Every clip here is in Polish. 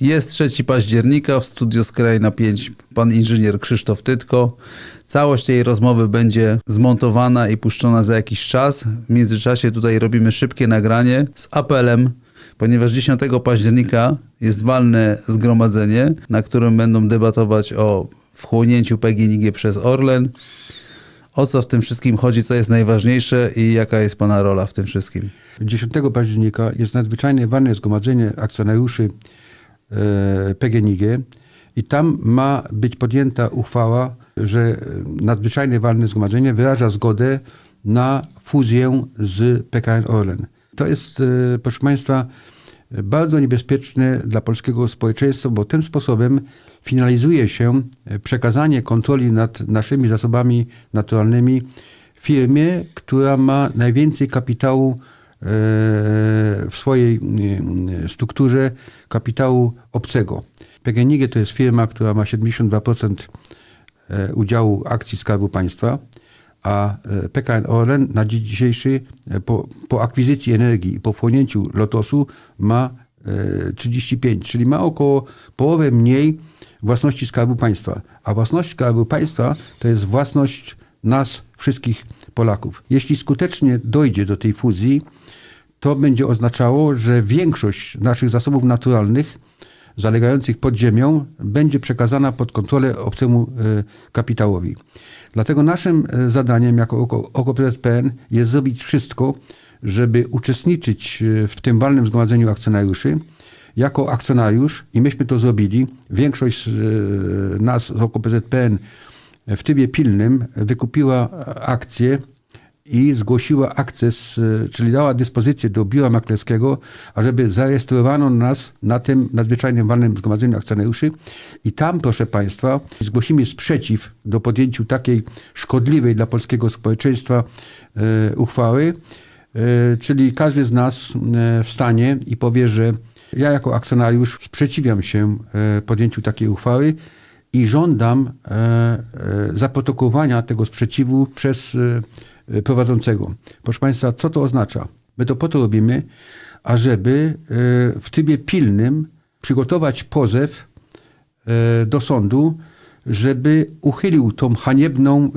Jest 3 października w studiu Skrajna 5 pan inżynier Krzysztof Tytko. Całość tej rozmowy będzie zmontowana i puszczona za jakiś czas. W międzyczasie tutaj robimy szybkie nagranie z apelem, ponieważ 10 października jest walne zgromadzenie, na którym będą debatować o wchłonięciu PGNiG przez Orlen. O co w tym wszystkim chodzi, co jest najważniejsze i jaka jest pana rola w tym wszystkim? 10 października jest nadzwyczajne walne zgromadzenie akcjonariuszy PGNiG i tam ma być podjęta uchwała, że nadzwyczajne walne zgromadzenie wyraża zgodę na fuzję z PKN Orlen. To jest, e, proszę Państwa, bardzo niebezpieczne dla polskiego społeczeństwa, bo tym sposobem finalizuje się przekazanie kontroli nad naszymi zasobami naturalnymi firmie, która ma najwięcej kapitału e, w swojej e, strukturze kapitału obcego. PGNiG to jest firma, która ma 72% e, udziału akcji Skarbu Państwa, a PKN Orlen na dzień dzisiejszy po, po akwizycji energii i po wchłonięciu Lotosu ma 35, czyli ma około połowę mniej własności Skarbu Państwa. A własność Skarbu Państwa to jest własność nas, wszystkich Polaków. Jeśli skutecznie dojdzie do tej fuzji, to będzie oznaczało, że większość naszych zasobów naturalnych zalegających pod ziemią będzie przekazana pod kontrolę obcemu kapitałowi. Dlatego naszym zadaniem jako OKO.PN jest zrobić wszystko, żeby uczestniczyć w tym walnym zgromadzeniu akcjonariuszy, jako akcjonariusz i myśmy to zrobili. Większość z nas z OKO.PZPN w trybie pilnym wykupiła akcje i zgłosiła akces, czyli dała dyspozycję do biura maklerskiego, ażeby zarejestrowano nas na tym nadzwyczajnym walnym zgromadzeniu akcjonariuszy. I tam, proszę Państwa, zgłosimy sprzeciw do podjęciu takiej szkodliwej dla polskiego społeczeństwa uchwały, czyli każdy z nas wstanie i powie, że ja jako akcjonariusz sprzeciwiam się podjęciu takiej uchwały i żądam zaprotokołowania tego sprzeciwu przez prowadzącego. Proszę Państwa, co to oznacza? My to po to robimy, ażeby w trybie pilnym przygotować pozew do sądu, żeby uchylił tą haniebną,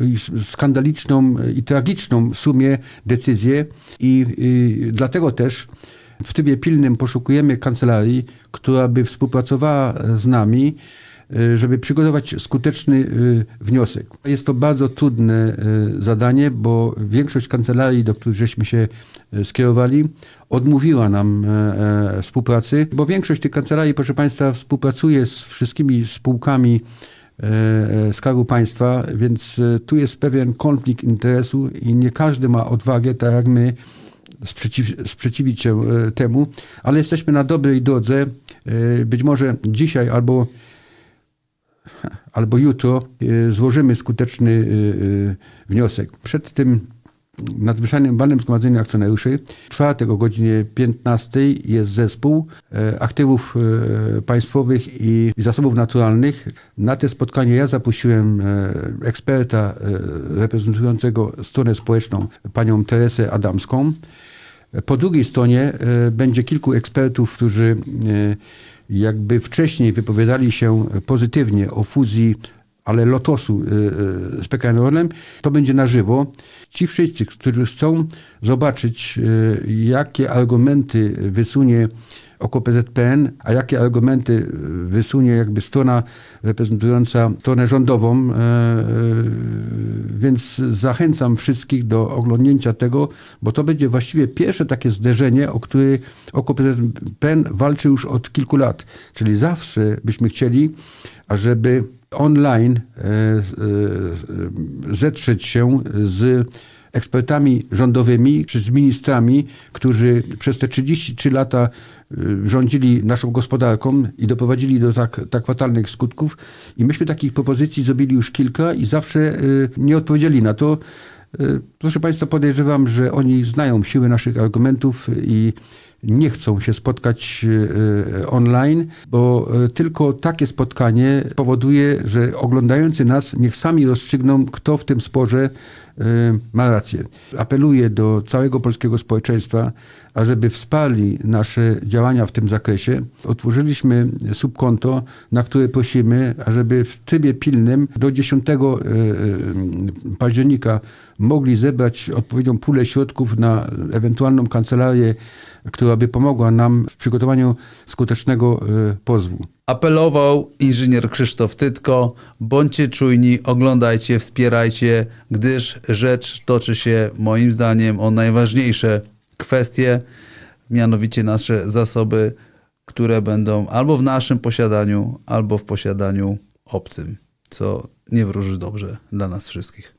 skandaliczną i tragiczną w sumie decyzję i, i dlatego też w trybie pilnym poszukujemy kancelarii, która by współpracowała z nami, żeby przygotować skuteczny wniosek. Jest to bardzo trudne zadanie, bo większość kancelarii, do których żeśmy się skierowali, odmówiła nam współpracy, bo większość tych kancelarii, proszę Państwa, współpracuje z wszystkimi spółkami Skarbu Państwa, więc tu jest pewien konflikt interesu i nie każdy ma odwagę, tak jak my, sprzeciw, sprzeciwić się temu, ale jesteśmy na dobrej drodze. Być może dzisiaj albo, albo jutro złożymy skuteczny wniosek. Przed tym nadzwyczajnym walnym zgromadzeniu akcjonariuszy w o godzinie 15 jest zespół aktywów państwowych i zasobów naturalnych. Na te spotkanie ja zaprosiłem eksperta reprezentującego stronę społeczną, panią Teresę Adamską. Po drugiej stronie będzie kilku ekspertów, którzy jakby wcześniej wypowiadali się pozytywnie o fuzji ale Lotosu z PKN Orlen, to będzie na żywo. Ci wszyscy, którzy chcą zobaczyć, jakie argumenty wysunie OKO.PZPN, a jakie argumenty wysunie jakby strona reprezentująca stronę rządową. Więc zachęcam wszystkich do oglądnięcia tego, bo to będzie właściwie pierwsze takie zderzenie, o które OKO.PZPN walczy już od kilku lat. Czyli zawsze byśmy chcieli, ażeby online zetrzeć się z ekspertami rządowymi czy z ministrami, którzy przez te 33 lata rządzili naszą gospodarką i doprowadzili do tak, tak fatalnych skutków. I myśmy takich propozycji zrobili już kilka i zawsze nie odpowiedzieli na to. Proszę Państwa, podejrzewam, że oni znają siłę naszych argumentów i nie chcą się spotkać online, bo tylko takie spotkanie powoduje, że oglądający nas niech sami rozstrzygną, kto w tym sporze e, ma rację. Apeluję do całego polskiego społeczeństwa, ażeby wsparli nasze działania w tym zakresie. Otworzyliśmy subkonto, na które prosimy, ażeby w trybie pilnym do 10 e, e, października mogli zebrać odpowiednią pulę środków na ewentualną kancelarię, która by pomogła nam w przygotowaniu skutecznego e, pozwu. Apelował inżynier Krzysztof Tytko. Bądźcie czujni, oglądajcie, wspierajcie, gdyż rzecz toczy się moim zdaniem o najważniejsze kwestie, mianowicie nasze zasoby, które będą albo w naszym posiadaniu, albo w posiadaniu obcym, co nie wróży dobrze dla nas wszystkich.